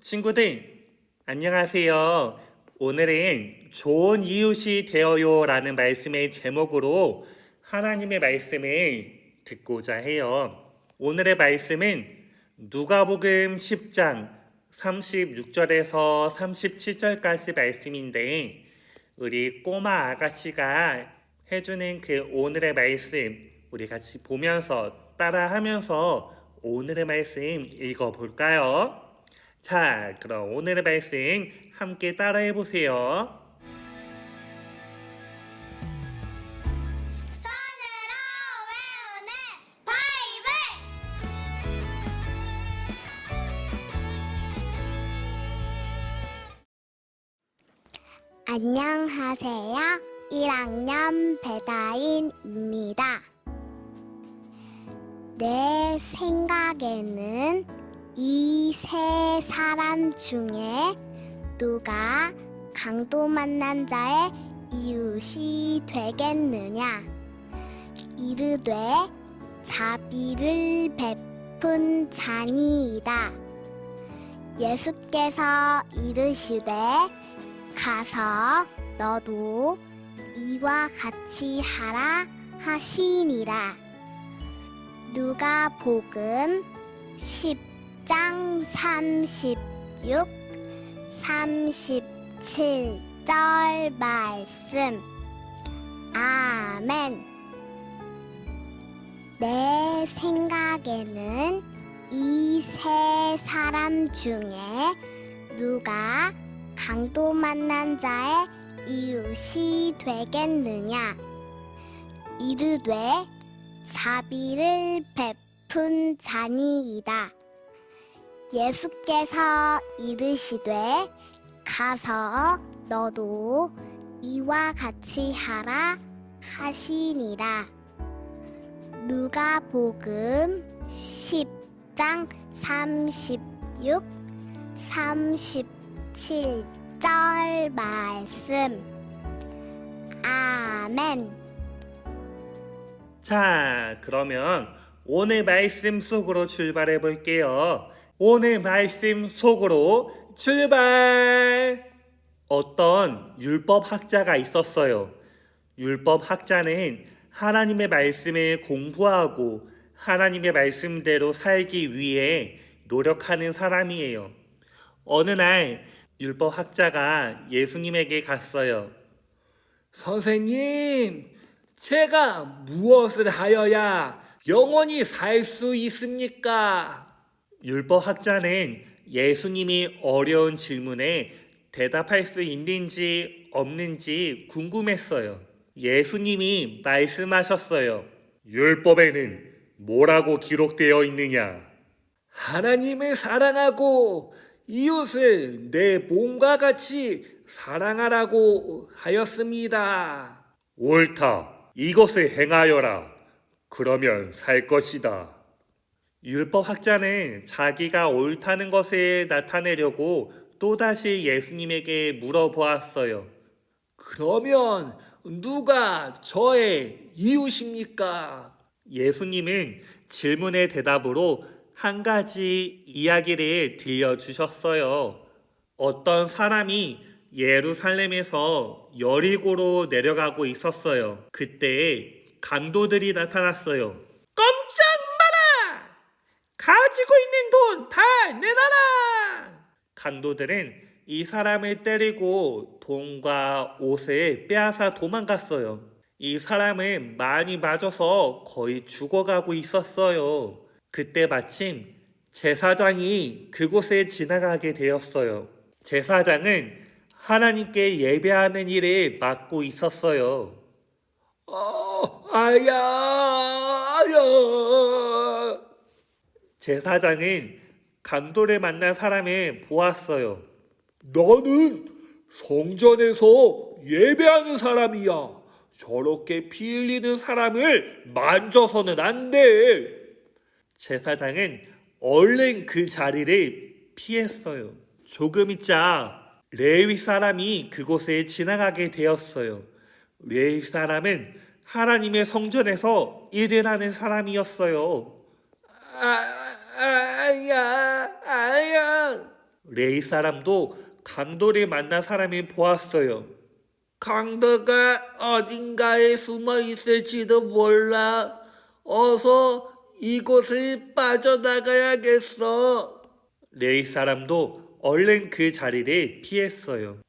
친구들, 안녕하세요. 오늘은 좋은 이웃이 되어요 라는 말씀의 제목으로 하나님의 말씀을 듣고자 해요. 오늘의 말씀은 누가복음 10장 36절에서 37절까지 말씀인데 우리 꼬마 아가씨가 해주는 그 오늘의 말씀 우리 같이 보면서 따라하면서 오늘의 말씀 읽어볼까요? 자, 그럼 오늘의 말씀 함께 따라해 보세요. 안녕하세요. 1학년 배다인입니다. 내 생각에는 이 세 사람 중에 누가 강도 만난 자의 이웃이 되겠느냐? 이르되 자비를 베푼 자니이다. 예수께서 이르시되 가서 너도 이와 같이 하라 하시니라. 누가 복음 10 장 36 37절 말씀. 아멘. 내 생각에는 이 세 사람 중에 누가 강도 만난 자의 이웃이 되겠느냐? 이르되 자비를 베푼 자니이다 예수께서 이르시되 가서 너도 이와 같이 하라 하시니라. 누가복음 10장 36, 37절 말씀. 아멘. 자, 그러면 오늘 말씀 속으로 출발해 볼게요. 오늘 말씀 속으로 출발! 어떤 율법 학자가 있었어요. 율법 학자는 하나님의 말씀을 공부하고 하나님의 말씀대로 살기 위해 노력하는 사람이에요. 어느 날 율법 학자가 예수님에게 갔어요. 선생님, 제가 무엇을 하여야 영원히 살 수 있습니까? 율법 학자는 예수님이 어려운 질문에 대답할 수 있는지 없는지 궁금했어요. 예수님이 말씀하셨어요. 율법에는 뭐라고 기록되어 있느냐? 하나님을 사랑하고 이웃을 내 몸과 같이 사랑하라고 하였습니다. 옳다. 이것을 행하여라. 그러면 살 것이다. 율법 학자는 자기가 옳다는 것을 나타내려고 또다시 예수님에게 물어보았어요. 그러면 누가 저의 이웃입니까? 예수님은 질문의 대답으로 한 가지 이야기를 들려주셨어요. 어떤 사람이 예루살렘에서 여리고로 내려가고 있었어요. 그때 강도들이 나타났어요. 깜짝 마라! 가지고 있는 돈 다 내놔라! 강도들은 이 사람을 때리고 돈과 옷을 빼앗아 도망갔어요. 이 사람은 많이 맞아서 거의 죽어가고 있었어요. 그때 마침 제사장이 그곳에 지나가게 되었어요. 제사장은 하나님께 예배하는 일을 맡고 있었어요. 어, 아야, 아야. 제사장은 강도를 만난 사람을 보았어요. 너는 성전에서 예배하는 사람이야. 저렇게 피 흘리는 사람을 만져서는 안 돼. 제사장은 얼른 그 자리를 피했어요. 조금 있자 레위 사람이 그곳에 지나가게 되었어요. 레위 사람은 하나님의 성전에서 일을 하는 사람이었어요. 아, 아야, 아야. 레이 사람도 강도를 만난 사람을 보았어요. 강도가 어딘가에 숨어 있을지도 몰라. 어서 이곳을 빠져나가야겠어. 레이 사람도 얼른 그 자리를 피했어요.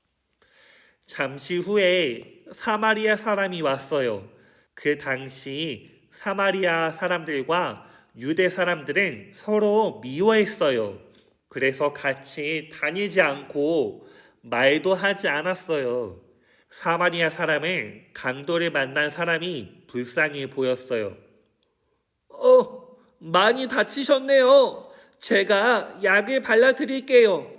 잠시 후에 사마리아 사람이 왔어요. 그 당시 사마리아 사람들과 유대 사람들은 서로 미워했어요. 그래서 같이 다니지 않고 말도 하지 않았어요. 사마리아 사람은 강도를 만난 사람이 불쌍해 보였어요. 어, 많이 다치셨네요. 제가 약을 발라드릴게요.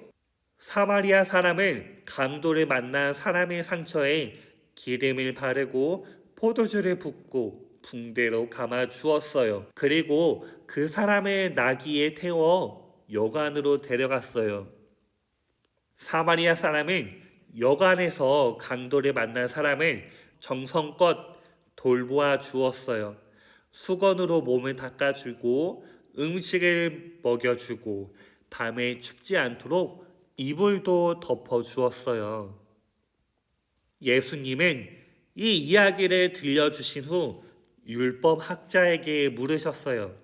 사마리아 사람은 강도를 만난 사람의 상처에 기름을 바르고 포도주를 붓고 붕대로 감아 주었어요. 그리고 그 사람의 나귀에 태워 여관으로 데려갔어요. 사마리아 사람은 여관에서 강도를 만난 사람을 정성껏 돌보아 주었어요. 수건으로 몸을 닦아주고 음식을 먹여주고 밤에 춥지 않도록 이불도 덮어 주었어요. 예수님은 이 이야기를 들려주신 후 율법 학자에게 물으셨어요.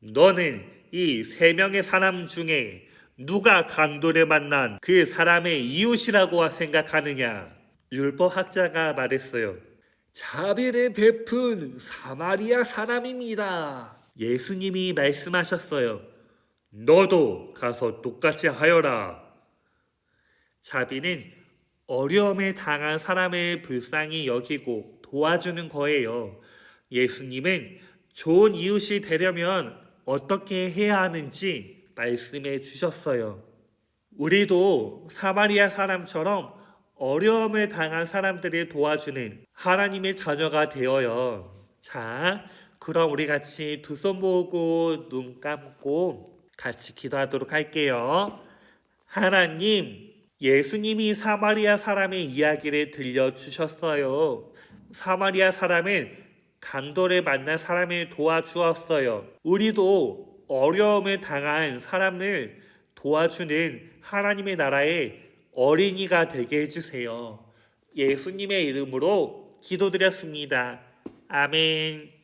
너는 이 세 명의 사람 중에 누가 강도를 만난 그 사람의 이웃이라고 생각하느냐? 율법 학자가 말했어요. 자비를 베푼 사마리아 사람입니다. 예수님이 말씀하셨어요. 너도 가서 똑같이 하여라. 자비는 어려움에 당한 사람을 불쌍히 여기고 도와주는 거예요. 예수님은 좋은 이웃이 되려면 어떻게 해야 하는지 말씀해 주셨어요. 우리도 사마리아 사람처럼 어려움을 당한 사람들을 도와주는 하나님의 자녀가 되어요. 자, 그럼 우리 같이 두 손 모으고 눈 감고 같이 기도하도록 할게요. 하나님, 예수님이 사마리아 사람의 이야기를 들려주셨어요. 사마리아 사람은 강도를 만난 사람을 도와주었어요. 우리도 어려움을 당한 사람을 도와주는 하나님의 나라의 어린이가 되게 해주세요. 예수님의 이름으로 기도드렸습니다. 아멘.